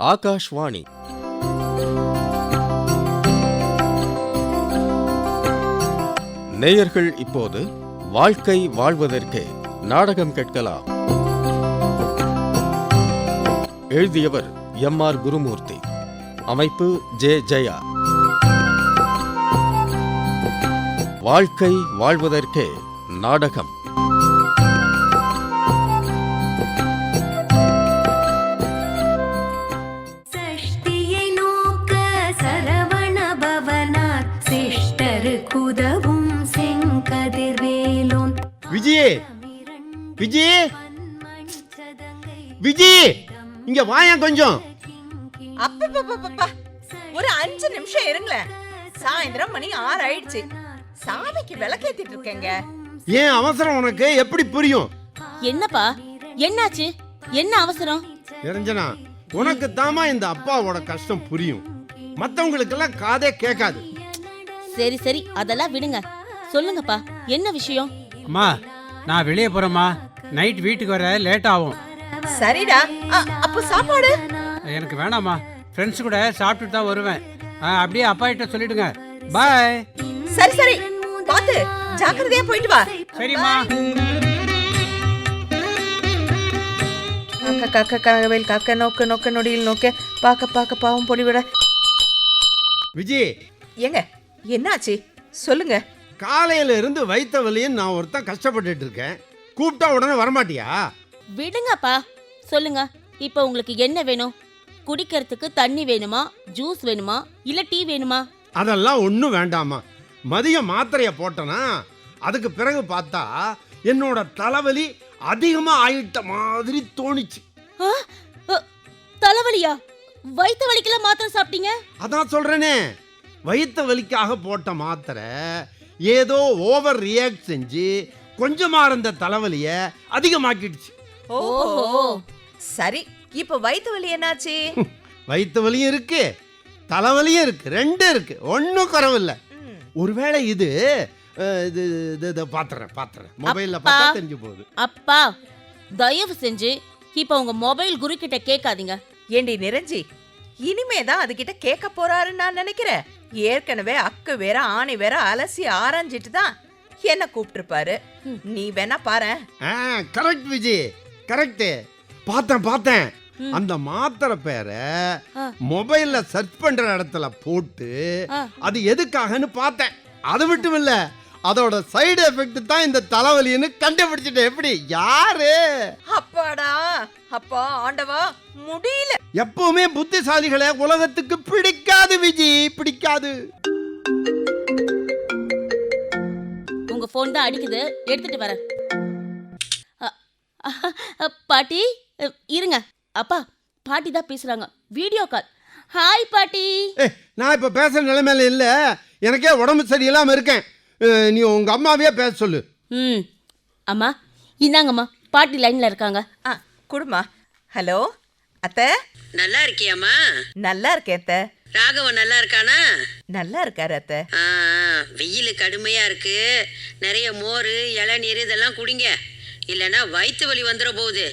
ஆகாஷ்வாணி. நேயர்கள் இப்போது வாழ்க்கை வாழ்வதற்கே நாடகம் கேட்கலாம். எழுதியவர் எம் ஆர் குருமூர்த்தி. அமைப்பு ஜே ஜெயா. வாழ்க்கை வாழ்வதற்கே நாடகம். இங்க வாயேன் கொஞ்சம். அப்பப்பப்பப்பா. ஒரு அஞ்சு நிமிஷம் இருங்களேன். சாயந்தரம் மணி ஆறு ஆயிடுச்சு. சாமிக்கு விளக்கேத்திட்டு இருக்கேங்க. ஏன் அவசரம் உனக்கு? எப்படி புரியும்? என்னப்பா? என்னாச்சு? என்ன அவசரம்? நிரஞ்சனா உனக்கு தாமா இந்த அப்பாவோட கஷ்டம் புரியும். மத்தவங்களுக்கெல்லாம் காதே கேட்காது. சரி சரி. அதெல்லாம் விடுங்க. சொல்லுங்கப்பா. என்ன விஷயம்? அம்மா நான் வெளியே போறேம்மா. நைட் வீட்டுக்கு வர லேட் ஆகும். சரிடா. அ, அப்போ சாப்பாடு? எனக்கு வேணாம்மா. ஃப்ரெண்ட்ஸ் கூட சாப்பிட்டுட்டு தான் வருவேன். ஆ, அப்படியே அப்பா கிட்ட சொல்லிடுங்க. பாய் சரி சரி. பாத்து ஜாக்கிரதையா போயிட்டு வா. சரிம்மா. காக்க காக்க கனகவேல் காக்க நோக்க நோக்க நொடியில் நோக்க பாக்க பாக்க பாவம் பொடிவிட விஜய் ஏங்க என்னாச்சு? சொல்லுங்க. காலையில இருந்து வைத்த வலியும் நான் ஒருத்தன் கஷ்டப்பட்டுட்டு இருக்கேன். கூப்பிட்டா உடனே வரமாட்டியா? விடுங்கப்பா. சொல்லுங்க இப்போ உங்களுக்கு என்ன வேணும்? குடிக்கிறதுக்கு தண்ணி வேணுமா? ஜூஸ் வேணுமா? இல்ல டீ வேணுமா? அதெல்லாம் ஒன்றும் வேண்டாமா மதியம் மாத்திரையை போட்டனா அதுக்கு பிறகு பார்த்தா என்னோட தலைவலி அதிகமா ஆயிட்ட மாதிரி தோணிச்சு. ஆ, அ, தலைவலியா? வயிற்று வலிக்கெல்லாம் மாத்திரை சாப்பிட்டீங்க? அதான் சொல்றேனே. வயித்த வலிக்காக போட்ட மாத்திரை ஏதோ ஓவர் ரியாக்ட் செஞ்சு கொஞ்சமா இருந்த தலைவலிய அதிகமாக்கிடுச்சு. ஓஹோ. சரி இப்போ வயித்து வலி என்னாச்சு? வயித்து வலியும் இருக்கு தலைவலியும் இருக்கு ரெண்டும் இருக்கு ஒன்றும் குறவில்லை. ஒருவேளை இது அஹ், இது இது இதை பாத்துறேன் பாத்துறேன். மொபைல்ல அப்பா. பார்த்தா தெரிஞ்சு போகுது. அப்பா தயவு செஞ்சு இப்போ உங்க மொபைல் குரு கிட்ட கேட்காதீங்க. ஏண்டி நிரஞ்சி இனிமே தான் அதுகிட்ட கேட்க போறாருன்னு நான் நினைக்கிறேன். ஏற்கனவே அக்கு வேற ஆணி வேற அலசி ஆராய்ஞ்சிட்டு தான் என்ன கூப்பிட்டுருப்பாரு. நீ வேணா பாரு ஆ கரெக்ட் விஜய் கரெக்ட் பார்த்தேன் பார்த்தேன். அந்த மாத்திரை பேரை. மொபைல்ல சர்ச் பண்ற இடத்துல போட்டு. அது எதுக்காகன்னு பார்த்தேன். அது மட்டும் இல்ல அதோட சைடு எஃபெக்ட் தான் இந்த தலைவலின்னு கண்டுபிடிச்சிட்டேன். எப்படி? யாரு? அப்பாடா. அப்பா ஆண்டவா முடியல. எப்பவுமே புத்திசாலிகளை உலகத்துக்கு பிடிக்காது விஜய் பிடிக்காது. உங்க ஃபோன் தான் அடிக்குது. எடுத்துட்டு வரேன். பாட்டி இருங்க. அப்பா பாட்டி தான் பேசுறாங்க. வீடியோ கால் ஹாய் பாட்டி. நான் இப்ப பேசுற நிலைமையில இல்ல. எனக்கே உடம்பு சரியில்லாம இருக்கேன். நீ உங்க அம்மாவையே பேச சொல்லு. ம். அம்மா இந்தாங்கம்மா. பாட்டி லைன்ல இருக்காங்க. ஆ குடுமா ஹலோ அத்தை. நல்லா இருக்கியாம்மா? நல்லா இருக்கேன் அத்தை. ராகவன் நல்லா இருக்கானா? நல்லா இருக்காரு அத்தை. ஆ, வெயில் கடுமையா இருக்கு. நிறைய மோர் இளநீர் இதெல்லாம் குடிங்க. இல்லைன்னா வயிற்று வலி வந்துட போகுது.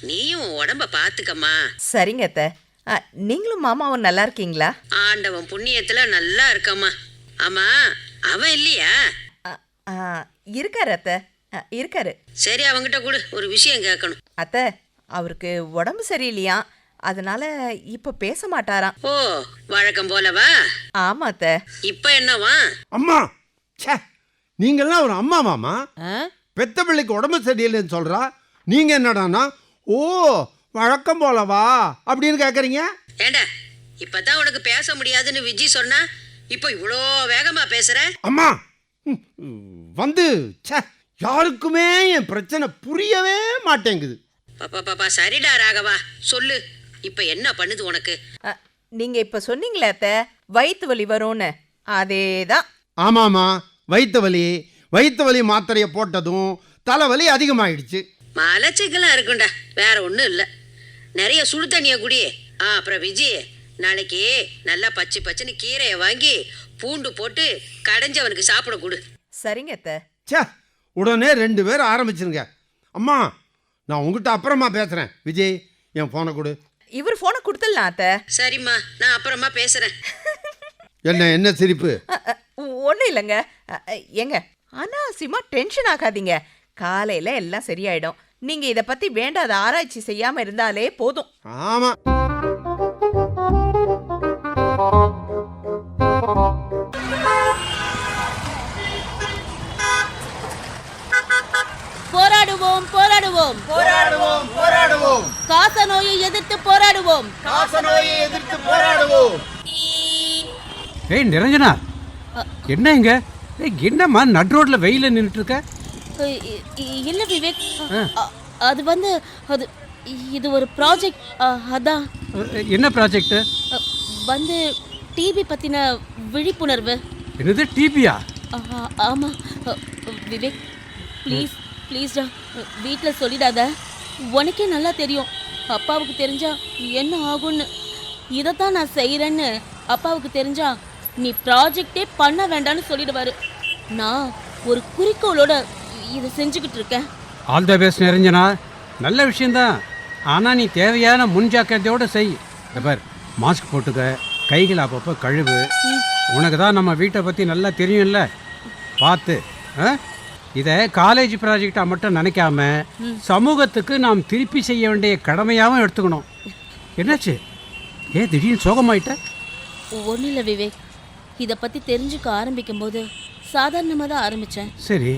நீயும் உன் உடம்ப பார்த்துக்கம்மா சரிங்க அத்தை. ஆ, நீங்களும் மாமாவும் நல்லா இருக்கீங்களா? ஆண்டவன் புண்ணியத்துல நல்லா இருக்கம்மா. ஆமா அவன் இல்லையா? இருக்காரு அத்தை. இருக்காரு. சரி அவங்கிட்ட கொடு. ஒரு விஷயம் கேட்கணும். அத்தை அவருக்கு உடம்பு சரியில்லையா? அதனால இப்ப பேச மாட்டாராம். ஓ வழக்கம் போலவா? ஆமா அத்தை. இப்ப என்னவா? அம்மா! ச்சே! நீங்கெல்லாம் ஒரு அம்மா மாமா? ஆ? பெத்த பிள்ளைக்கு உடம்பு சரியில்லைன்னு சொல்றா. நீங்க என்னடான்னா ஓ வழக்கம் போலவா? அப்படின்னு கேக்குறீங்க. ஏண்டா இப்பதான் உனக்கு பேச முடியாதுன்னு விஜி சொன்னா இப்போ இவ்வளோ வேகமா பேசுற? அம்மா ம், வந்து ச்சே யாருக்குமே என் பிரச்சனை புரியவே மாட்டேங்குது. பாப்பா பாப்பா சரிடா ராகவா சொல்லு. இப்ப என்ன பண்ணுது உனக்கு? ஆ, நீங்க இப்ப சொன்னீங்களே அத்தை வயிற்று வலி வரும்னு. அதேதான். ஆமாமா வயிற்று வலி. வயிற்று வலி மாத்திரையை போட்டதும் தலைவலி அதிகமாயிடுச்சு. மலச்சிக்கெல்லாம் இருக்கும்டா. வேற ஒன்றும் இல்லை. நிறைய சுடு தண்ணியை குடி. ஆ அப்புறம் விஜி நாளைக்கு நல்லா பச்சை பச்சைன்னு கீரையை வாங்கி பூண்டு போட்டு கடைஞ்சவனுக்கு சாப்பிட கொடு. சரிங்க அத்தை. ச்சே உடனே ரெண்டு பேர் ஆரம்பிச்சிருங்க. அம்மா நான் உங்ககிட்ட அப்புறமா பேசுகிறேன் விஜய் என் ஃபோனை கொடு. இவர் போனை கொடுத்துடலாம் அத்தை. சரிம்மா நான் அப்புறமா பேசுறேன். என்ன என்ன சிரிப்பு? ஒன்றும் இல்லைங்க. அ, அ, ஏங்க அனாவசியமா டென்ஷன் ஆகாதீங்க. காலையில எல்லாம் சரியாயிடும். நீங்க இத பத்தி வேண்டாத ஆராய்ச்சி செய்யாம இருந்தாலே போதும். ஆமா. போராடுவோம் போராடுவோம். போராடுவோம் போராடுவோம். காச நோயை எதிர்த்து போராடுவோம். காச நோயை எதிர்த்து போராடுவோம். ஏய் நிரஞ்சனா. என்ன இங்க? ஏய் என்னம்மா நட் ரோட்ல வெயில நின்றுட்டு இருக்க இ- இ- இல்ல விவேக் அது வந்து அது இது ஒரு ப்ராஜெக்ட் அதான். என்ன ப்ராஜெக்ட் அ, வந்து டிபி பத்தின விழிப்புணர்வு. என்னது டிபியா? ஆ, ஆமா. அ, விவேக் ப்ளீஸ் ப்ளீஸ்டா வீட்டில் சொல்லிடாத. உனக்கே நல்லா தெரியும். அப்பாவுக்கு தெரிஞ்சா என்ன ஆகும்னு. இதைத்தான் நான் செய்கிறேன்னு அப்பாவுக்கு தெரிஞ்சா நீ ப்ராஜெக்டே பண்ண வேண்டாம்னு சொல்லிடுவாரு. நான் ஒரு குறிக்கோளோட இதை செஞ்சுக்கிட்டு இருக்கேன். ஆல் த பெஸ்ட் நிரஞ்சனா நல்ல விஷயம்தான். ஆனால் நீ தேவையான முன்ஜாக்கிரதையோடு செய். பார் மாஸ்க் போட்டுக்க கைகளை அப்பப்போ கழுவு. உனக்கு தான் நம்ம வீட்டை பற்றி நல்லா தெரியும்ல. பார்த்து? இதை காலேஜ் ப்ராஜெக்டாக மட்டும் நினைக்காம சமூகத்துக்கு நாம் திருப்பி செய்ய வேண்டிய கடமையாகவும் எடுத்துக்கணும். என்னாச்சு? ஏ திடீர்னு சோகமாயிட்ட? ஒன்றும் இல்லை விவேக். இதை பற்றி தெரிஞ்சுக்க ஆரம்பிக்கும்போது சாதாரணமாக தான் ஆரம்பித்தேன் சரி.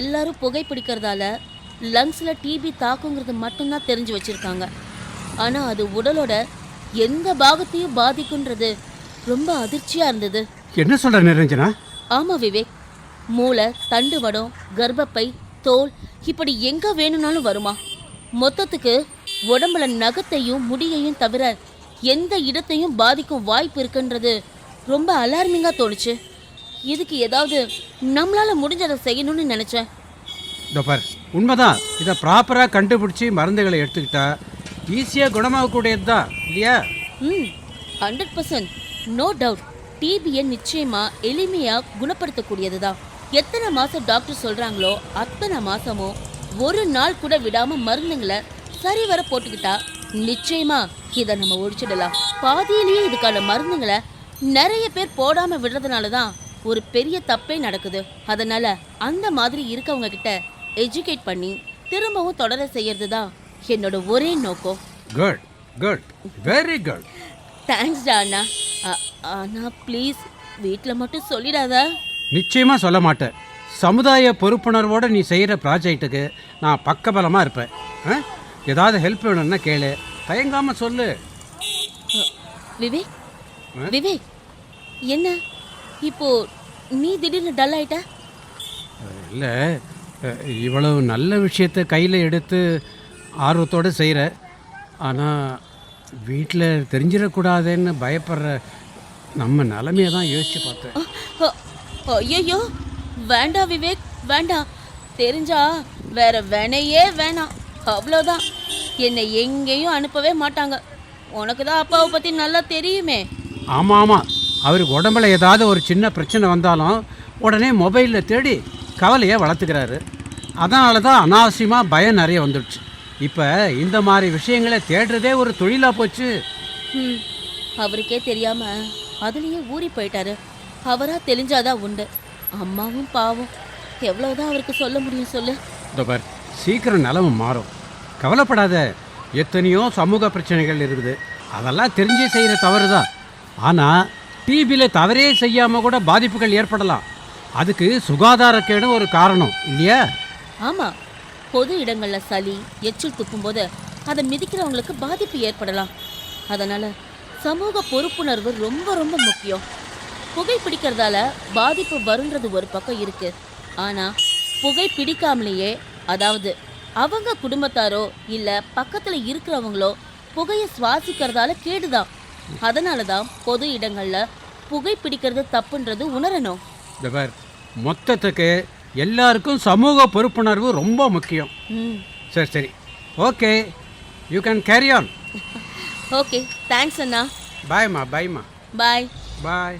எல்லாரும் புகைப்பிடிக்கிறதால லங்ஸில் டிபி தாக்குங்கிறது மட்டும்தான் தெரிஞ்சு வச்சுருக்காங்க. ஆனால் அது உடலோட எந்த பாகத்தையும் பாதிக்குன்றது ரொம்ப அதிர்ச்சியாக இருந்தது. என்ன சொல்கிற நிரஞ்சனா? ஆமாம் விவேக். மூளை தண்டுவடம் கர்ப்பப்பை தோல் இப்படி எங்கே வேணும்னாலும் வருமா? மொத்தத்துக்கு உடம்புல நகத்தையும் முடியையும் தவிர எந்த இடத்தையும் பாதிக்கும் வாய்ப்பு இருக்குன்றது ரொம்ப அலார்மிங்காக தோணுச்சு. இதுக்கு ஏதாவது நம்மளால முடிஞ்சதை செய்யணும்னு நினச்சேன். இதோ பார் உண்மைதான். இதை ப்ராப்பராக கண்டுபிடிச்சி மருந்துகளை எடுத்துக்கிட்டா ஈஸியாக குணமாகக்கூடியது தான் இல்லையா? ம் ஹண்ட்ரட் பர்சன்ட் நோ டவுட் டிபியை நிச்சயமா எளிமையா குணப்படுத்தக்கூடியது தான். எத்தனை மாசம் டாக்டர் சொல்றாங்களோ அத்தனை மாசமும் ஒரு நாள் கூட விடாம மருந்துங்களை சரிவர போட்டுக்கிட்டா நிச்சயமா இதை நம்ம ஒழிச்சிடலாம். பாதியிலேயே இதுக்கான மருந்துங்களை நிறைய பேர் போடாம விடுறதுனால தான் ஒரு பெரிய தப்பே நடக்குது. அதனால அந்த மாதிரி இருக்கவங்க கிட்ட எஜுகேட் பண்ணி திரும்பவும் தொடர செய்யறது தான் என்னோட ஒரே நோக்கம். குட் குட் வெரி குட் தேங்க்ஸ்டா அண்ணா அ- ஆனா ப்ளீஸ் வீட்டில் மட்டும் சொல்லிடாத. நிச்சயமாக சொல்ல மாட்டேன். சமுதாய பொறுப்புணர்வோடு நீ செய்கிற ப்ராஜெக்ட்டுக்கு நான் பக்கபலமாக இருப்பேன். ஆ? ஏதாவது ஹெல்ப் வேணும்னா கேளு. தயங்காமல் சொல்லு. விவேக்? விவேக். என்ன? இப்போ நீ திடீர்னு டல் ஆயிட்ட? இல்லை இவ்வளவு நல்ல விஷயத்தை கையில் எடுத்து ஆர்வத்தோடு செய்கிற ஆனால் வீட்டில் தெரிஞ்சிடக்கூடாதுன்னு பயப்படுற நம்ம நிலமையை தான் யோசித்து பார்த்தேன் ஐயோ வேண்டாம் விவேக் வேண்டாம் தெரிஞ்சா வேற வேணையே வேணாம். அவ்வளோதான் என்னை எங்கேயும் அனுப்பவே மாட்டாங்க. உனக்கு தான் அப்பாவை பற்றி நல்லா தெரியுமே. ஆமாம் ஆமாம் அவருக்கு உடம்புல ஏதாவது ஒரு சின்ன பிரச்சனை வந்தாலும் உடனே மொபைலில் தேடி கவலையை வளர்த்துக்கிறாரு. அதனால தான் அனாவசியமாக பயம் நிறைய வந்துடுச்சு. இப்போ இந்த மாதிரி விஷயங்களை தேடுறதே ஒரு தொழிலாக போச்சு. ம் அவருக்கே தெரியாம அதுலயே ஊறி போயிட்டாரு. அவரா தெரிஞ்சாதான் உண்டு. அம்மாவும் பாவம். எவ்வளவுதான் அவருக்கு சொல்ல முடியும் சொல்லு. இதோ பார் சீக்கிரம் நிலமை மாறும். கவலைப்படாத எத்தனையோ சமூக பிரச்சனைகள் இருக்குது. அதெல்லாம் தெரிஞ்சே செய்கிற தவறு தான் ஆனால் டிபியில் தவறே செய்யாமல் கூட பாதிப்புகள் ஏற்படலாம். அதுக்கு சுகாதாரக்கேடு ஒரு காரணம் இல்லையா? ஆமாம் பொது இடங்களில் சளி எச்சில் துப்பும்போது அதை மிதிக்கிறவங்களுக்கு பாதிப்பு ஏற்படலாம். அதனால் சமூக பொறுப்புணர்வு ரொம்ப ரொம்ப முக்கியம். புகை பிடிக்கிறதால பாதிப்பு வருன்றது ஒரு பக்கம் இருக்கு. ஆனால் புகை பிடிக்காமலேயே அதாவது அவங்க குடும்பத்தாரோ இல்லை பக்கத்தில் இருக்கிறவங்களோ புகையை சுவாசிக்கிறதால கேடுதான். அதனால தான் பொது இடங்கள்ல புகை பிடிக்கிறது தப்புன்றது உணரணும். பார் மொத்தத்துக்கு எல்லாருக்கும் சமூக பொறுப்புணர்வு ரொம்ப முக்கியம். சரி சரி. Okay you can carry on okay thanks அண்ணா. பாய்மா பாய்மா பாய் பாய்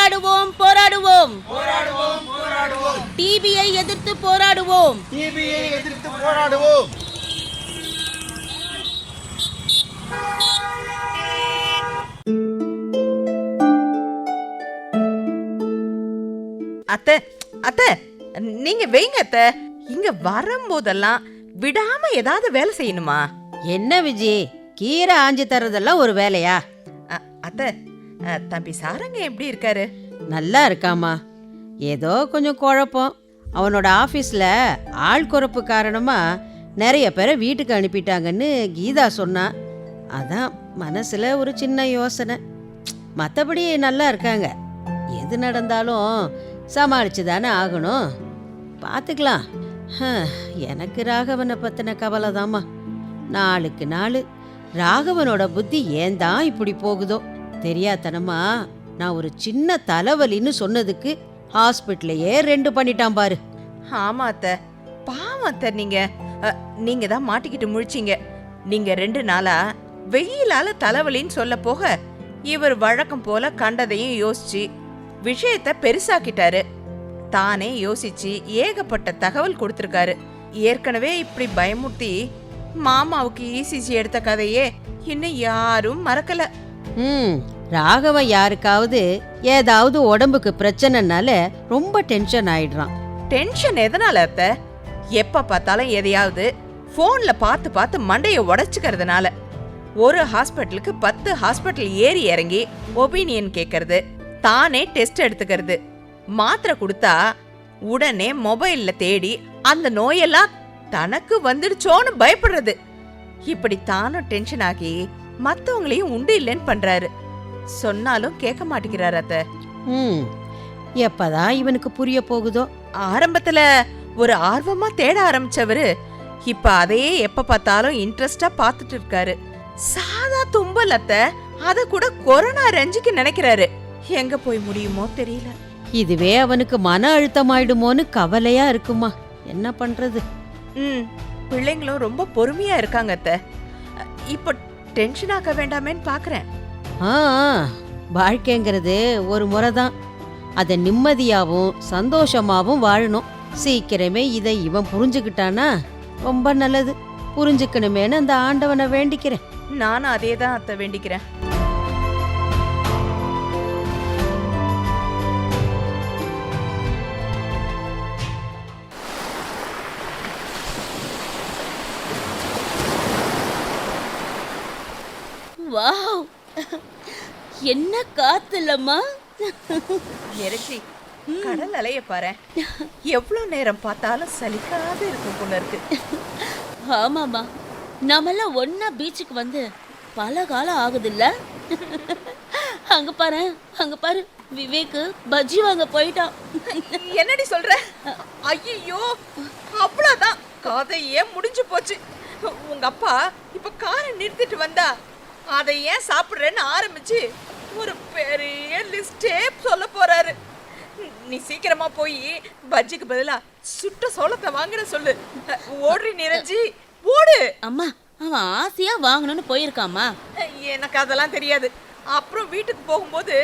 போராடுவோம் போராடுவோம். போராடுவோம் டிபியை எதிர்த்து போராடுவோம். டிபியை எதிர்த்து போராடுவோம். அத்தை அத்தை நீங்க வைங்க அத்தை. இங்க வரும்போதெல்லாம் விடாம ஏதாவது வேலை செய்யணுமா? என்ன விஜய் கீரை ஆஞ்சி தர்றதெல்லாம் ஒரு வேலையா? அத்தை தம்பி சாரங்க எப்படி இருக்காரு? நல்லா இருக்காமா ஏதோ கொஞ்சம் குழப்பம். அவனோட ஆஃபீஸில் ஆள் குறப்பு காரணமாக நிறைய பேரை வீட்டுக்கு அனுப்பிட்டாங்கன்னு கீதா சொன்னா. அதான் மனசில் ஒரு சின்ன யோசனை. மற்றபடி நல்லா இருக்காங்க. எது நடந்தாலும் சமாளிச்சு தானே ஆகணும் பார்த்துக்கலாம் எனக்கு ராகவனை பற்றின கவலை தாம்மா நாளுக்கு நாள் ராகவனோட புத்தி ஏன் தான் இப்படி போகுதோ? தெரியாதனமா நான் ஒரு சின்ன தலைவலின்னு சொன்னதுக்கு ஹாஸ்பிட்டலையே ரெண்டு பண்ணிட்டான் பாரு. ஆமா அத்தை பாவம் அத்தை நீங்க. நீங்க தான் மாட்டிக்கிட்டு முழிச்சீங்க. நீங்க ரெண்டு நாளா வெயிலால தலைவலின்னு சொல்ல போக இவர் வழக்கம் போல கண்டதையும் யோசிச்சு விஷயத்த பெருசாக்கிட்டாரு. தானே யோசிச்சு ஏகப்பட்ட தகவல் கொடுத்திருக்காரு. ஏற்கனவே இப்படி பயமுறுத்தி மாமாவுக்கு இசிசி எடுத்த கதையே இன்னும் யாரும் மறக்கல. ம் ராகவன் யாருக்காவது ஏதாவது உடம்புக்கு பிரச்சனைனால ரொம்ப டென்ஷன் ஆயிடுறான். டென்ஷன் எதனால அத்த எப்ப பார்த்தாலும் எதையாவது ஃபோன்ல பார்த்து பார்த்து மண்டையை உடைச்சுக்கிறதுனால. ஒரு ஹாஸ்பிட்டலுக்கு பத்து ஹாஸ்பிட்டல் ஏறி இறங்கி ஒபீனியன் கேட்கறது தானே டெஸ்ட் எடுத்துக்கிறது. மாத்திரை கொடுத்தா உடனே மொபைல்ல தேடி அந்த நோயெல்லாம் தனக்கு வந்துடுச்சோன்னு பயப்படுறது. இப்படி தானும் டென்ஷன் ஆகி மத்தவங்களையும் உண்டு இல்லைன்னு பண்றாரு. சொன்னாலும் கேட்க மாட்டேங்கிறாரு அத்த. ம். எப்பதான் இவனுக்கு புரிய போகுதோ? ஆரம்பத்துல ஒரு ஆர்வமா தேட ஆரம்பிச்சவரு இப்ப அதையே எப்ப பார்த்தாலும் இன்ட்ரெஸ்டா பார்த்துட்டு இருக்காரு. சாதா தும்பல் அத்த அத கூட கொரோனா ரஞ்சிக்கு நினைக்கிறாரு. எங்க போய் முடியுமோ தெரியல. இதுவே அவனுக்கு மன அழுத்தமாயிடுமோன்னு கவலையா இருக்குமா? என்ன பண்றது? ம். பிள்ளைங்களும் ரொம்ப பொறுமையா இருக்காங்க அத்த. இப்ப டென்ஷன் ஆக்க வேண்டாமேன்னு பாக்குறேன். ஆ வாழ்க்கைங்கிறது ஒரு முறை தான் அதை நிம்மதியாகவும் சந்தோஷமாவும் வாழணும். சீக்கிரமே இதை இவன் புரிஞ்சுக்கிட்டானா ரொம்ப நல்லது. புரிஞ்சுக்கணுமேன்னு அந்த ஆண்டவனை வேண்டிக்கிறேன். நானும் அதே தான் அத்த வேண்டிக்கிறேன். வாவ். என்ன காத்துலம்மா? நெருச்சி கடல் அலைய பாரு. எவ்வளவு நேரம் பார்த்தாலும் சலிக்காத இருக்கும் போல இருக்கு. ஆமாம்மா. நாமெல்லாம் ஒண்ணா பீச்சுக்கு வந்து பல காலம் ஆகுதுல்ல. அங்க பாரு அங்க பாரு. விவேக் பஜ்ஜி வாங்க போயிட்டான். என்னடி சொல்ற? ஐயோ அவ்வளவுதான். கதையே முடிஞ்சு போச்சு? உங்க அப்பா இப்ப காரை நிறுத்திட்டு வந்தா அதை ஏன் சாப்பிடுறேன்னு ஆரம்பிச்சு ஒரு பெரிய லிஸ்டே சொல்ல போறாரு. நீ சீக்கிரமா போய் பஜ்ஜிக்கு பதிலா சுட்ட சோளத்தை வாங்குற சொல்லு. ஓடுறி நிறைஞ்சி ஓடு. அம்மா அவன் ஆசையா வாங்கணும்னு போயிருக்காமா எனக்கு அதெல்லாம் தெரியாது. அப்புறம் வீட்டுக்கு போகும்போது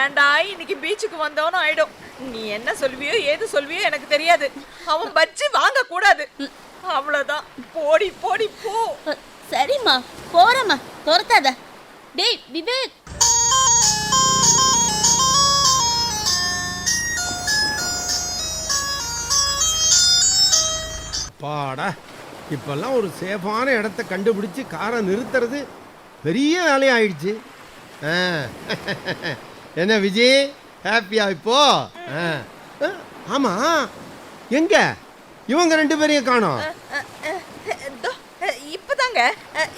ஏன்டா இன்னைக்கு பீச்சுக்கு வந்தவனும் ஆயிடும். நீ என்ன சொல்வியோ ஏது சொல்வியோ எனக்கு தெரியாது. அவன் பஜ்ஜி வாங்க கூடாது அவ்வளவுதான். போடி போடி போ. சரிம்மா போறேம்மா துரத்தாத. டேய் விவேக். பாடா இப்பெல்லாம் ஒரு சேஃபான இடத்த கண்டுபிடிச்சு காரை நிறுத்துறது பெரிய வேலையாயிடுச்சு. ஆ. என்ன விஜய் ஹாப்பியா இப்போ? ஆ. ஆ, ஆமா எங்க? இவங்க ரெண்டு பேரையும் காணோம். இதோ, இப்பதாங்க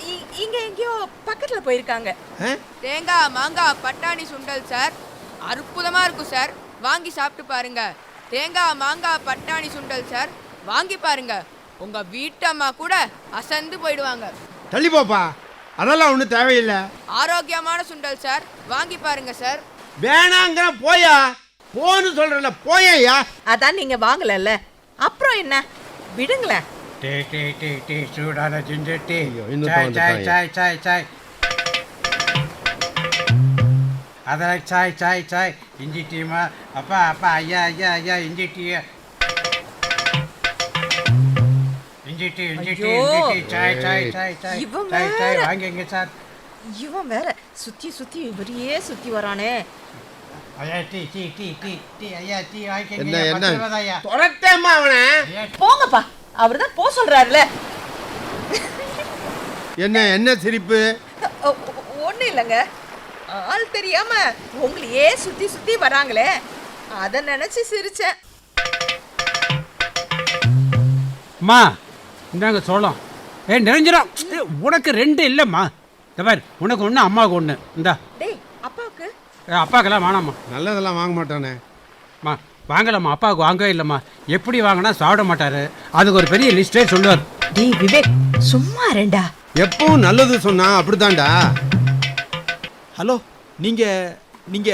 இ- இங்க எங்கேயோ பக்கத்துல போயிருக்காங்க. ஆ? தேங்காய் மாங்காய் பட்டாணி சுண்டல் சார். அற்புதமா இருக்கும் சார். வாங்கி சாப்பிட்டு பாருங்க. தேங்காய் மாங்காய் பட்டாணி சுண்டல் சார். வாங்கி பாருங்க. உங்க வீட்டம்மா கூட அசந்து போயிடுவாங்க. தள்ளி போப்பா. அதெல்லாம் ஒன்றும் தேவையில்லை. ஆரோக்கியமான சுண்டல் சார். வாங்கி பாருங்க சார். வேணாங்கிற போயா? போன்னு சொல்றல போயா அதான் நீங்க வாங்கலல்ல. அப்புறம் என்ன? விடுங்களேன். டே டே டே டே சூடான ஜிஞ்சர் டீ சாய். சாய் சாய் சாய் சாய் அதில் சாய் சாய் சாய் இஞ்சி டீமா அப்பா அப்பா ஐயா ஐயா ஐயா இஞ்சி டீ இஞ்சி டீ இஞ்சி டீ. இஞ்சி டீ சாய் சாய் சாய் சாய் சாய் சாய். வாங்கிங்க சார் இவன் வேற சுத்தி சுத்தி இவரையே சுத்தி வரானே ஐயா tea tea tea tea tea ஐயா டீ வாங்கிங்க என்ன, என்ன? துரத்தேம்மா அவனை ஐயா போங்கப்பா அவர்தான் போ சொல்றாருல. என்ன என்ன சிரிப்பு? ஒன்றும் இல்லைங்க. ஆள் தெரியாம உங்களையே சுத்தி சுத்தி வராங்களே. அதை நினைச்சு சிரிச்சேன். அம்மா இந்தாங்க சோளம். ஏ நிரஞ்சனம் ஏ, உனக்கு ரெண்டு இல்லைம்மா. பாரு உனக்கு ஒன்று அம்மாவுக்கு ஒன்று இந்தா. டேய் அப்பாவுக்கு? ஏ, அப்பாக்கெல்லாம் வேணாம்மா. நல்லதெல்லாம் வாங்க மாட்டானே. அம்மா வாங்கலாம்மா அப்பாவுக்கு வாங்கவே இல்லைம்மா. எப்படி வாங்கினா சாப்பிட மாட்டாரு. அதுக்கு ஒரு பெரிய லிஸ்ட்டே சொல்லுவார். டேய் விவேக் சும்மா ரெண்டா எப்பவும் நல்லது சொன்னா அப்படித்தான்டா. ஹலோ நீங்க நீங்க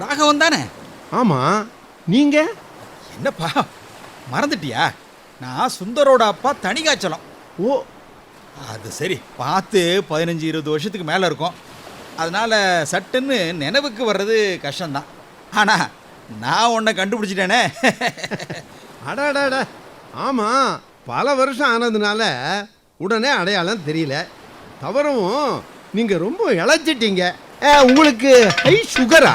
ராகவன் தானே? ஆமா நீங்க? என்னப்பா மறந்துட்டியா? நான் சுந்தரோட அப்பா தனிகாச்சலம் ஓ. அது சரி பார்த்து பதினஞ்சு இருபது வருஷத்துக்கு மேலே இருக்கும். அதனால சட்டுன்னு நினைவுக்கு வர்றது கஷ்டம்தான். ஆனால் நான் உன்னை கண்டுபிடிச்சிட்டேனே. அடாடாடா ஆமா பல வருஷம் ஆனதுனால உடனே அடையாளம் தெரியல. தவறவும் நீங்க ரொம்ப இழைச்சிட்டீங்க. ஏ, உங்களுக்கு ஹை சுகரா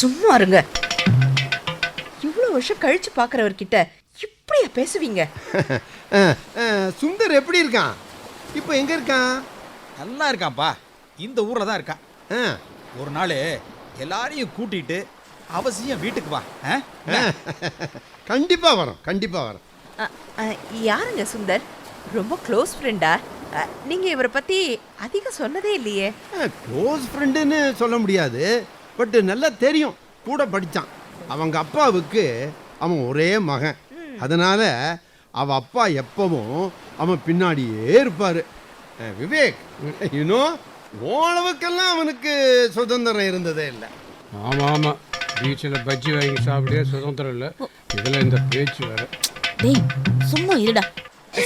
சும்மா இருங்க. இவ்வளவு வருஷம் கழிச்சு பாக்குறவர்கிட்ட இப்படியா பேசுவீங்க? சுந்தர் எப்படி இருக்கான்? இப்போ எங்க இருக்கான்? நல்லா இருக்கான்ப்பா. இந்த ஊரில் தான் இருக்கான். ஒரு நாள் எல்லாரையும் கூட்டிட்டு அவசியம் வீட்டுக்கு வா. கண்டிப்பா வரோம் கண்டிப்பா வரோம். யாருங்க சுந்தர்? ரொம்ப க்ளோஸ் ஃப்ரெண்டா நீங்க இவரை பத்தி அதிகம் சொன்னதே இல்லையே. க்ளோஸ் ஃப்ரெண்டுன்னு சொல்ல முடியாது பட் நல்லா தெரியும். கூட படித்தான் அவங்க அப்பாவுக்கு அவன் ஒரே மகன். அதனால அவ அப்பா எப்பவும் அவன் பின்னாடியே இருப்பார். விவேக் யூனோ ஓளவுக்கெல்லாம் அவனுக்கு சுதந்திரம் இருந்ததே இல்லை. ஆமாம் ஆமாம் பீச்சில் பஜ்ஜி வாங்கி சாப்பிடவே சுதந்திரம் இல்லை. இதில் இந்த பேச்சு வேறு. டேய் சும்மா இருடா.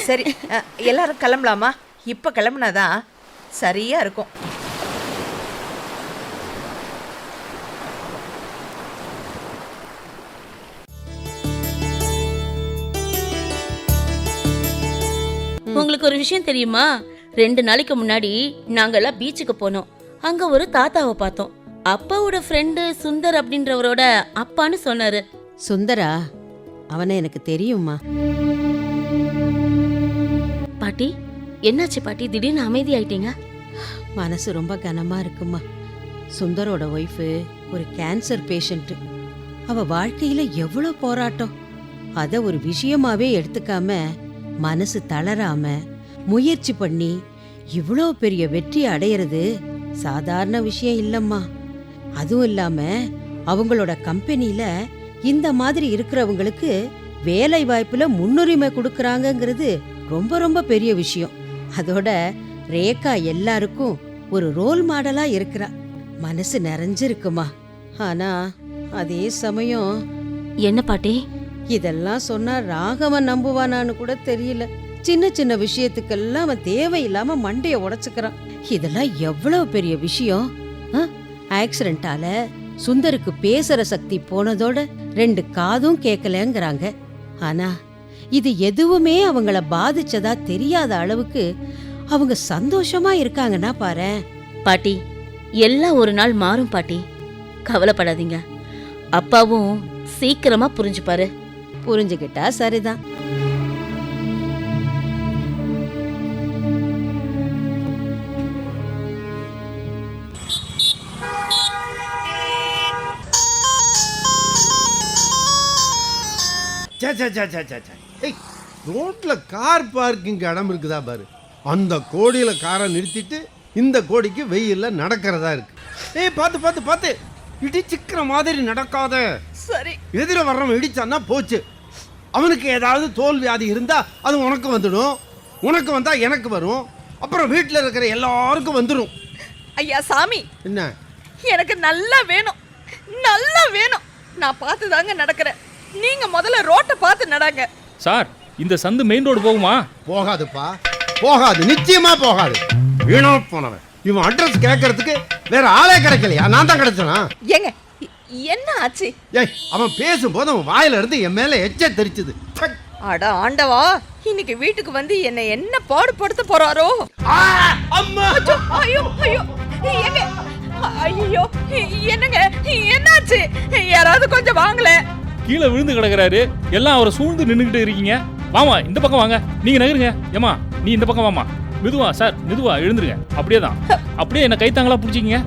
சரி அ, எல்லாரும் கிளம்பலாமா? இப்ப கிளம்புனாதான் சரியா இருக்கும். உங்களுக்கு ஒரு விஷயம் தெரியுமா? ரெண்டு நாளைக்கு முன்னாடி நாங்கெல்லாம் பீச்சுக்கு போனோம். அங்க ஒரு தாத்தாவை பார்த்தோம். அப்பாவோட ஃப்ரெண்டு சுந்தர் அப்படின்றவரோட அப்பான்னு சொன்னாரு. சுந்தரா? அவனை எனக்கு தெரியுமா பாட்டி என்னாச்சு பாட்டி? திடீர்னு அமைதி ஆயிட்டீங்க? மனசு ரொம்ப கனமா இருக்குமா சுந்தரோட ஒய்ஃபு ஒரு கேன்சர் பேஷண்ட்டு அவ வாழ்க்கையில எவ்வளோ போராட்டம். அத ஒரு விஷயமாவே எடுத்துக்காம மனசு தளராம முயற்சி பண்ணி இவ்வளோ பெரிய வெற்றி அடையிறது சாதாரண விஷயம் இல்லம்மா. அதுவும் இல்லாம அவங்களோட கம்பெனியில இந்த மாதிரி இருக்கிறவங்களுக்கு வேலை வாய்ப்புல முன்னுரிமை கொடுக்கறாங்கங்கிறது ரொம்ப ரொம்ப பெரிய விஷயம். அதோட ரேகா எல்லாருக்கும் ஒரு ரோல் மாடலா இருக்கிறா. மனசு நிறைஞ்சிருக்குமா. ஆனா அதே சமயம் என்ன பாட்டி? இதெல்லாம் சொன்னா ராகவன் நம்புவானான்னு கூட தெரியல. சின்ன சின்ன விஷயத்துக்கெல்லாம் அவன் தேவையில்லாம மண்டைய உடைச்சுக்கிறான். இதெல்லாம் எவ்வளவு பெரிய விஷயம்? ஆக்சிடென்டால சுந்தருக்கு பேசுற சக்தி போனதோட ரெண்டு காதும் கேட்கலங்கிறாங்க ஆனா இது எதுவுமே அவங்கள பாதிச்சதா தெரியாத அளவுக்கு அவங்க சந்தோஷமா இருக்காங்கன்னா பாரேன். பாட்டி எல்லாம் ஒரு நாள் மாறும் பாட்டி. கவலைப்படாதீங்க. அப்பாவும் சீக்கிரமா புரிஞ்சுப்பாரு. புரிஞ்சுக்கிட்டா சரிதான். ஏய் ரோட்ல கார் பார்க்கிங் இடம் இருக்குதா பாரு. அந்த கோடியில காரை நிறுத்திட்டு இந்த கோடிக்கு வெயில்ல நடக்கிறதா இருக்கு. ஏய் பார்த்து பார்த்து பார்த்து. இடிச்சுக்கிற மாதிரி நடக்காத. சரி. எதிர வர்றவன் இடிச்சான்னா போச்சு. அவனுக்கு ஏதாவது தோல் வியாதி இருந்தா அது உனக்கு வந்துடும். உனக்கு வந்தா எனக்கு வரும். அப்புறம் வீட்டில் இருக்கிற எல்லாருக்கும் வந்துடும் ஐயா சாமி. என்ன? எனக்கு நல்லா வேணும். நல்லா வேணும். நான் பார்த்து தாங்க நடக்கிறேன். நீங்க முதல்ல ரோட்டை பார்த்து நடங்க. சார் இந்த சந்து மெயின் ரோடு போகுமா? போகாதுப்பா. போகாது. நிச்சயமா போகாது. வீணா போனவன். இவன் அட்ரஸ் கேட்கறதுக்கு வேற ஆளே கிடைக்கலையா? நான் தான் கிடைச்சனா? ஏங்க என்ன ஆச்சு? ஏய் அவன் பேசும்போது அவன் வாயில இருந்து என் மேல எச்ச தெரிச்சுது. அட ஆண்டவா இன்னைக்கு வீட்டுக்கு வந்து என்னை என்ன பாடுபடுத்த போறாரோ? ஆ, அம்மா! ஐயோ ஐயோ எங்க ஐயோ என்னங்க என்னாச்சு? யாராவது கொஞ்சம் வாங்கல கீழே விழுந்து கிடக்குறாரு. எல்லாம் அவரை சூழ்ந்து நின்றுக்கிட்டு இருக்கீங்க. வாமா இந்த பக்கம் வாங்க. நீங்க நகருங்க. ஏமா நீ இந்த பக்கம் வாமா மெதுவா சார் மெதுவா எழுந்துருங்க. அப்படியே தான் அப்படியே என்ன கைத்தாங்களா பிடிச்சிக்கிங்க?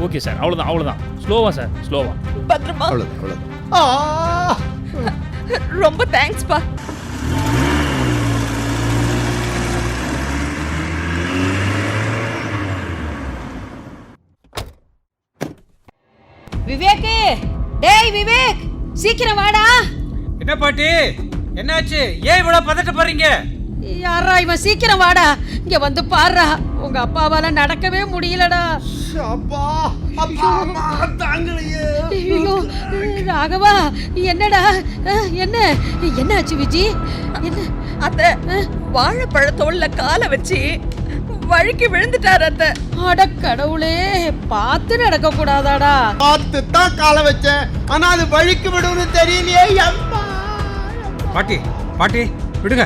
Okay sir. அவ்வளோதான் அவ்வளோதான் ஸ்லோவா சார் ஸ்லோவா. பத்திரமா. அவ்வளவுதான் அவ்வளவுதான். ஆ. ரொம்ப தேங்க்ஸ்ப்பா டேய் விவேக் சீக்கிரம் வாடா. என்ன பாட்டி? என்னாச்சு? ஏன் இவ்வளவு பதட்டப்படுறீங்க? யாரா இவன்? சீக்கிரம் வாடா. இங்க வந்து பாருடா உங்க அப்பாவால நடக்கவே முடியலடா. அப்பா அப்பா அம்மா தாங்கலையே. ஐயோ ராகவா என்னடா? என்ன? என்னாச்சு விஜி? என்ன? அத்த வாழைப்பழத்தோல்ல காலை வச்சு வழுக்கி விழுந்துட்டார் அத்த அட கடவுளே பார்த்து நடக்க கூடாதாடா பார்த்து தான் காலை வச்சேன். ஆனா அது வழிக்கு விடும்னு தெரியலையே அம்மா. பாட்டி பாட்டி விடுங்க.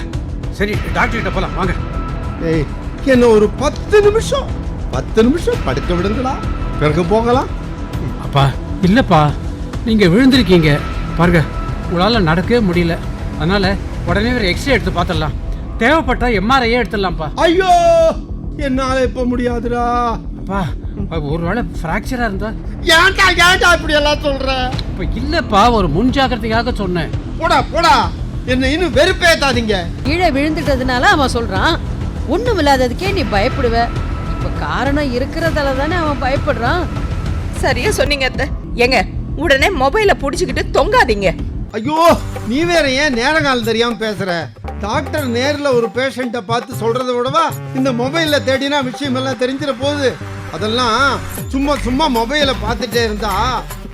சரி டாக்டர் கிட்ட போலாம் வாங்க. ஏய் என்ன ஒரு பத்து நிமிஷம்? பத்து நிமிஷம் படுக்க விடுங்களா? பிறகு போகலாம். அப்பா இல்லப்பா. நீங்க விழுந்திருக்கீங்க. பாருங்க உங்களால நடக்கவே முடியல. அதனால உடனே ஒரு எக்ஸ்ரே எடுத்து பார்த்துடலாம். தேவைப்பட்டா எம்ஆர்ஐயே எடுத்துடலாம்ப்பா. ஐயோ! என்னால இப்ப முடியாதுடா. அப்பா ஒருவேளை ஃப்ராக்சரா இருந்தா? ஏன்டா ஏன்டா இப்படி எல்லாம் சொல்ற? இப்ப இல்லப்பா ஒரு முன் ஜாக்கிரதைக்காக சொன்னேன். போடா போடா. என்ன இன்னும் வெறுப்பேத்தாதீங்க கீழே விழுந்துட்டதுனால அவன் சொல்றான். ஒண்ணும் இல்லாததுக்கே நீ பயப்படுவ. இப்ப காரணம் இருக்கிறதால தானே அவன் பயப்படுறான். சரியா சொன்னீங்க அத்த. ஏங்க உடனே மொபைலை புடிச்சுக்கிட்டு தொங்காதீங்க. ஐயோ நீ வேற ஏன் நேரங்காலம் தெரியாம பேசுற? டாக்டர் நேர்ல ஒரு பேஷண்ட்டை பார்த்து சொல்றதை விடவா இந்த மொபைல்ல தேடினா விஷயம் எல்லாம் தெரிஞ்சிட போகுது. அதெல்லாம் சும்மா சும்மா மொபைலை பார்த்துட்டே இருந்தா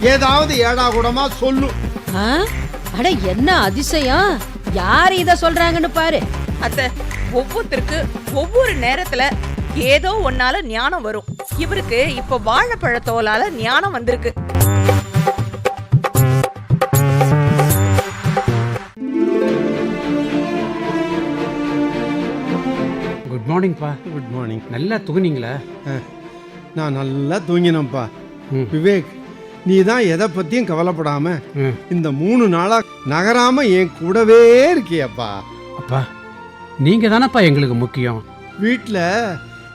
ஏதாவது ஏடா கூடமா சொல்லும் ஆ? அட என்ன அதிசயம்? யார் இத சொல்றாங்கன்னு பாரு. அத்த ஒவ்வொருத்தருக்கு ஒவ்வொரு நேரத்துல ஏதோ ஒன்னால ஞானம் வரும். இவருக்கு இப்ப வாழைப்பழத்தோலால ஞானம் வந்திருக்கு. மார்னிங்ப்பா குட் மார்னிங் நல்லா தூங்குனீங்களா? நான் நல்லா தூங்கினேன்ப்பா. விவேக் நீ தான் எதை பத்தியும் கவலைப்படாம. இந்த மூணு நாளா நகராம என் கூடவே இருக்கியப்பா. அப்பா நீங்க தானப்பா எங்களுக்கு முக்கியம். வீட்டில்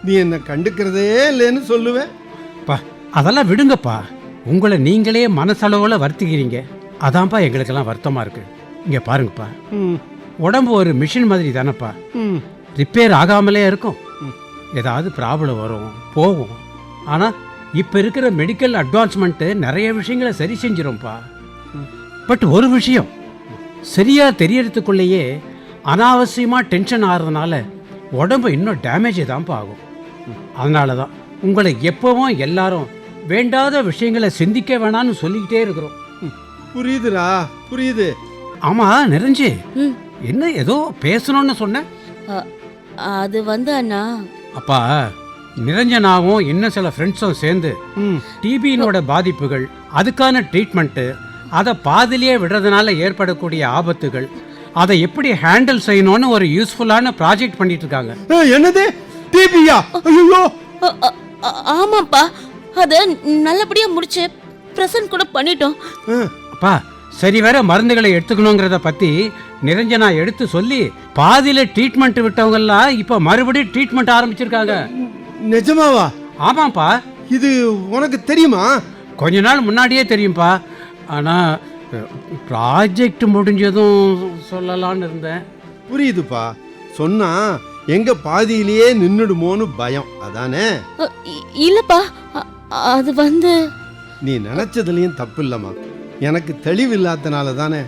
நீ என்னை கண்டுக்கிறதே இல்லைன்னு சொல்லுவேன் அப்பா அதெல்லாம் விடுங்கப்பா. உங்களை நீங்களே மனசளவில் வருத்திக்கிறீங்க. அதான்ப்பா எங்களுக்கெல்லாம் வருத்தமா இருக்கு. இங்க பாருங்கப்பா. உடம்பு ஒரு மிஷின் மாதிரி தானப்பா. ரிப்பேர் ஆகாமலே இருக்கும். ஏதாவது ப்ராப்ளம் வரும் போகும். ஆனால் இப்போ இருக்கிற மெடிக்கல் அட்வான்ஸ்மெண்ட்டு நிறைய விஷயங்களை சரி செஞ்சிரும்ப்பா. பட் ஒரு விஷயம் சரியாக தெரியறதுக்குள்ளேயே அனாவசியமாக டென்ஷன் ஆகிறதுனால உடம்பு இன்னும் டேமேஜ் தான்ப்பா ஆகும். அதனால தான் உங்களை எப்பவும் எல்லாரும் வேண்டாத விஷயங்களை சிந்திக்க வேணாம்னு சொல்லிக்கிட்டே இருக்கிறோம். புரியுதுடா புரியுது. ஆமாம் நிறைஞ்சு என்ன ஏதோ பேசணும்னு சொன்னேன்? அது வந்து அண்ணா. அப்பா நிரஞ்சனாவும் இன்னும் சில ஃப்ரெண்ட்ஸும் சேர்ந்து ம். டிபியினோட பாதிப்புகள் அதுக்கான ட்ரீட்மெண்ட்டு அதை பாதிலேயே விடுறதுனால ஏற்படக்கூடிய ஆபத்துகள் அதை எப்படி ஹேண்டில் செய்யணும்னு ஒரு யூஸ்ஃபுல்லான ப்ராஜெக்ட் பண்ணிட்டு இருக்காங்க என்னது? டிபியா ஐயோ ஆமாப்பா. அதை நல்லபடியா முடிச்சு ப்ரெசன்ட் கூட பண்ணிட்டோம். அப்பா சரி வேற மருந்துகளை எடுத்துக்கணுங்கிறத பற்றி நிரஞ்சனா எடுத்து சொல்லி பாதியில் ட்ரீட்மெண்ட் விட்டவங்கெல்லாம் இப்போ மறுபடியும் ட்ரீட்மெண்ட் ஆரம்பிச்சிருக்காங்க. நிஜமாவா? ஆமாப்பா இது உனக்கு தெரியுமா? கொஞ்ச நாள் முன்னாடியே தெரியும்ப்பா ஆனால் ப்ராஜெக்ட் முடிஞ்சதும் சொல்லலாம்னு இருந்தேன். புரியுதுப்பா. சொன்னா எங்க பாதியிலேயே நின்னுடுமோன்னு பயம். அதானே? இல்லப்பா. அது வந்து நீ நினைச்சதுலயும் தப்பு இல்லம்மா. எனக்கு தெளிவு இல்லாதனால தானே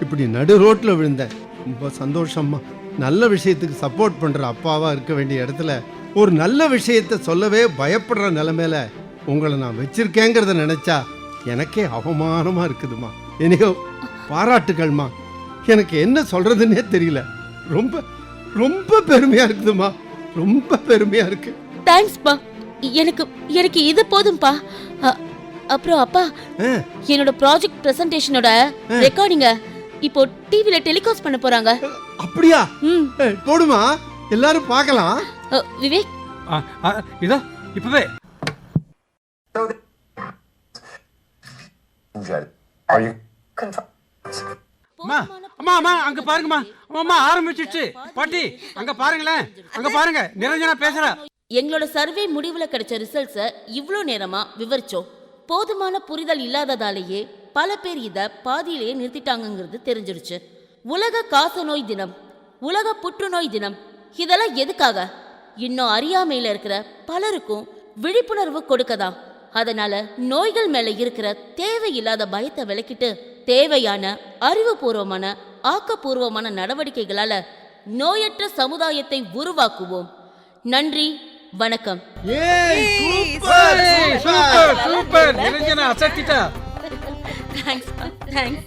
இப்படி நடு ரோட்டில் விழுந்தேன் ரொம்ப சந்தோஷம்மா நல்ல விஷயத்துக்கு சப்போர்ட் பண்ணுற அப்பாவாக இருக்க வேண்டிய இடத்துல ஒரு நல்ல விஷயத்த சொல்லவே பயப்படுற நிலமையில உங்களை நான் வச்சிருக்கேங்கிறத நினைச்சா எனக்கே அவமானமாக இருக்குதுமா எனக்கோ பாராட்டுகள்மா எனக்கு என்ன சொல்றதுன்னே தெரியல. ரொம்ப ரொம்ப பெருமையா இருக்குதுமா ரொம்ப பெருமையா இருக்கு. தேங்க்ஸ்ப்பா எனக்கு எனக்கு இது போதும்பா. அப்புறம் அப்பா என்னோட ப்ராஜெக்ட் பிரசன்டேஷனோட ரெக்கார்டிங்க இப்போ டிவில டெலிகாஸ்ட் பண்ண போறாங்க. அப்படியா? போடுமா? எல்லாரும் பார்க்கலாம். விவேக். ஆ, ஆ, இதோ இப்பவே. அம்மா அம்மா அம்மா அங்க பாருங்கம்மா. அம்மா ஆரம்பிச்சிடுச்சு பாட்டி அங்க பாருங்களேன். அங்க பாருங்க. நிரஞ்சனா பேசுறா. எங்களோட சர்வே முடிவுல கிடைச்ச ரிசல்ட்ஸை இவ்ளோ நேரமா விவரிச்சோம். போதுமான புரிதல் இல்லாததாலேயே பல பேர் இத பாதியிலேயே நிறுத்திட்டாங்கங்கிறது தெரிஞ்சிருச்சு. உலக காசநோய் தினம் உலக புற்றுநோய் தினம் இதெல்லாம் எதுக்காக? இன்னும் அறியாமையில இருக்கிற பலருக்கும் விழிப்புணர்வு கொடுக்கதான் அதனால நோய்கள் மேல இருக்கிற தேவையில்லாத பயத்தை விளக்கிட்டு தேவையான அறிவுபூர்வமான ஆக்கப்பூர்வமான நடவடிக்கைகளால நோயற்ற சமுதாயத்தை உருவாக்குவோம். நன்றி. வணக்கம். ஏய் சூப்பர் சூப்பர் சூப்பர் நிரஞ்சனா அசத்திட்டா? தேங்க்ஸ் தேங்க்ஸ்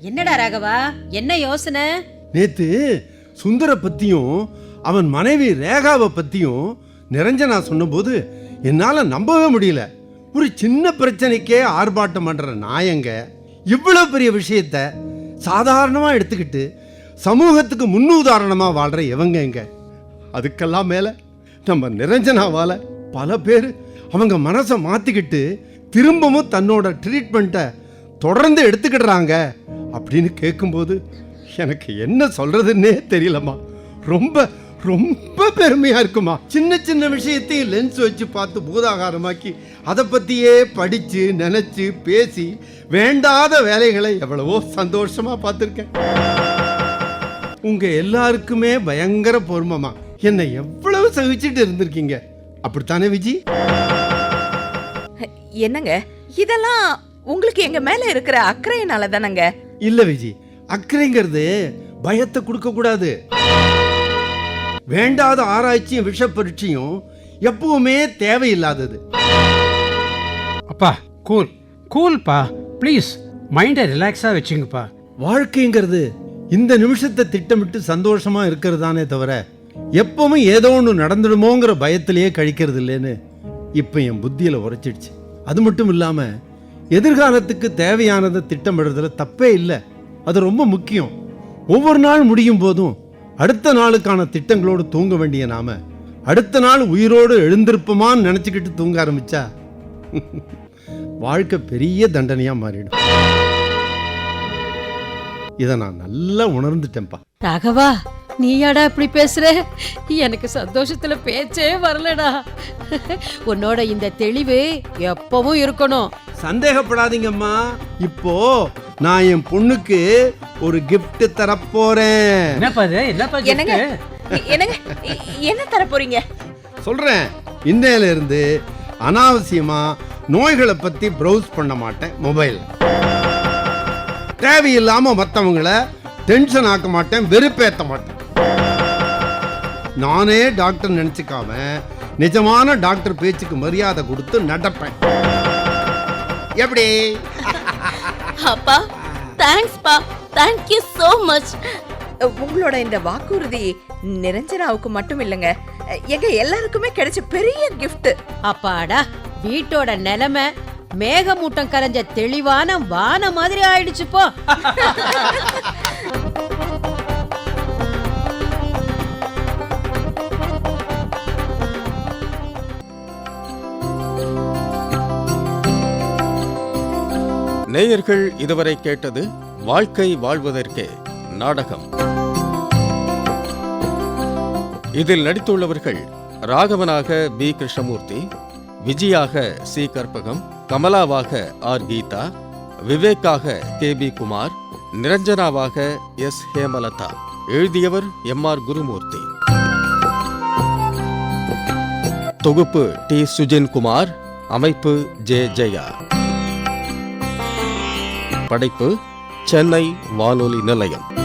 என்னடா ராகவா? என்ன யோசனை? நேத்து சுந்தர பத்தியும் அவன் மனைவி ரேகாவை பத்தியும் நிரஞ்சனா சொன்னபோது என்னால நம்பவே முடியல. ஒரு சின்ன பிரச்சனைக்கே ஆர்ப்பாட்டம் பண்ற நாயங்க. இவ்வளவு பெரிய விஷயத்த சாதாரணமாக எடுத்துக்கிட்டு சமூகத்துக்கு முன்னுதாரணமாக வாழ்கிற இவங்க எங்க அதுக்கெல்லாம் மேலே நம்ம நிரஞ்சனாவால் பல பேர் அவங்க மனசை மாற்றிக்கிட்டு திரும்பவும் தன்னோட ட்ரீட்மெண்ட்டை தொடர்ந்து எடுத்துக்கிடுறாங்க அப்படின்னு கேட்கும்போது எனக்கு என்ன சொல்கிறதுன்னே தெரியலம்மா. ரொம்ப ரொம்ப பெருமையா இருக்குமா? சின்ன சின்ன விஷயத்தையும் லென்ஸ் வச்சு பார்த்து பூதாகாரமாக்கி அதை பத்தியே படிச்சு நினைச்சு பேசி வேண்டாத வேலைகளை எவ்வளவோ சந்தோஷமா பார்த்துருக்கேன். உங்க எல்லாருக்குமே பயங்கர பொறுமமா என்னை எவ்வளவு சகிச்சுட்டு இருந்திருக்கீங்க? அப்படித்தானே விஜி? என்னங்க? இதெல்லாம் உங்களுக்கு எங்க மேல இருக்கிற அக்கறையினால தானங்க? இல்ல விஜி. அக்கறைங்கிறது பயத்தை கொடுக்க கூடாது. வேண்டாத ஆராய்ச்சியும் விஷ பரீட்சையும் எப்பவுமே தேவையில்லாதது. அப்பா கூல் கூல்ப்பா ப்ளீஸ். மைண்டை ரிலாக்ஸாக வச்சுங்கப்பா. வாழ்க்கைங்கிறது இந்த நிமிஷத்தை திட்டமிட்டு சந்தோஷமா இருக்கிறது தானே தவிர எப்பவும் ஏதோ ஒன்று நடந்துடுமோங்கிற பயத்திலேயே கழிக்கிறது இல்லைன்னு இப்போ என் புத்தியில உரைச்சிடுச்சு. அது மட்டும் இல்லாம எதிர்காலத்துக்கு தேவையானதை திட்டமிடுறதுல தப்பே இல்லை. அது ரொம்ப முக்கியம். ஒவ்வொரு நாள் முடியும் போதும் அடுத்த நாளுக்கான திட்டங்களோடு தூங்க வேண்டிய நாம அடுத்த நாள் உயிரோடு எழுந்திருப்போமான்னு நினச்சிக்கிட்டு தூங்க ஆரம்பிச்சா வாழ்க்கை பெரிய தண்டனையா மாறிடும். இதை நான் நல்லா உணர்ந்துட்டேன்ப்பா. ராகவா நீயாடா இப்படி பேசுற? எனக்கு சந்தோஷத்துல பேச்சே வரலடா. உன்னோட இந்த தெளிவு எப்பவும் இருக்கணும். சந்தேகப்படாதீங்கம்மா. இப்போ நான் என் பொண்ணுக்கு ஒரு gift தரப்போறேன். என்னப்பா இது? என்னப்பா என்னங்க? என்ன தர போறீங்க சொல்றேன். இன்னையில இருந்து அனாவசியமா நோய்களை பத்தி ப்ரௌஸ் பண்ண மாட்டேன் மொபைல் தேவையில்லாம மற்றவங்கள டென்ஷன் ஆக்க மாட்டேன் வெறுப்பேத்த மாட்டேன். நானே டாக்டர் நினைச்சுக்காம நிஜமான டாக்டர் பேச்சுக்கு மரியாதை கொடுத்து நடப்பேன். எப்படி? அப்பா தேங்க்ஸ் பா. தேங்க் யூ so மச் உங்களோட இந்த வாக்குறுதி நிரஞ்சனாவுக்கு மட்டும் இல்லைங்க. எங்க எல்லாருக்குமே கிடைச்ச பெரிய gift. அப்பாடா வீட்டோட நிலைமை மேகமூட்டம் கரைஞ்ச தெளிவான வான மாதிரி ஆயிடுச்சு நேயர்கள் இதுவரை கேட்டது வாழ்க்கை வாழ்வதற்கே நாடகம். இதில் நடித்துள்ளவர்கள் ராகவனாக பி. கிருஷ்ணமூர்த்தி விஜயாக சி. கற்பகம் கமலாவாக ஆர். கீதா விவேக்காக கே. பி. குமார் நிரஞ்சனாவாக எஸ். ஹேமலதா எழுதியவர் எம். ஆர். குருமூர்த்தி. தொகுப்பு டி. சுஜின் குமார் அமைப்பு ஜே. ஜெயா. படைப்பு சென்னை வானொலி நிலையம்.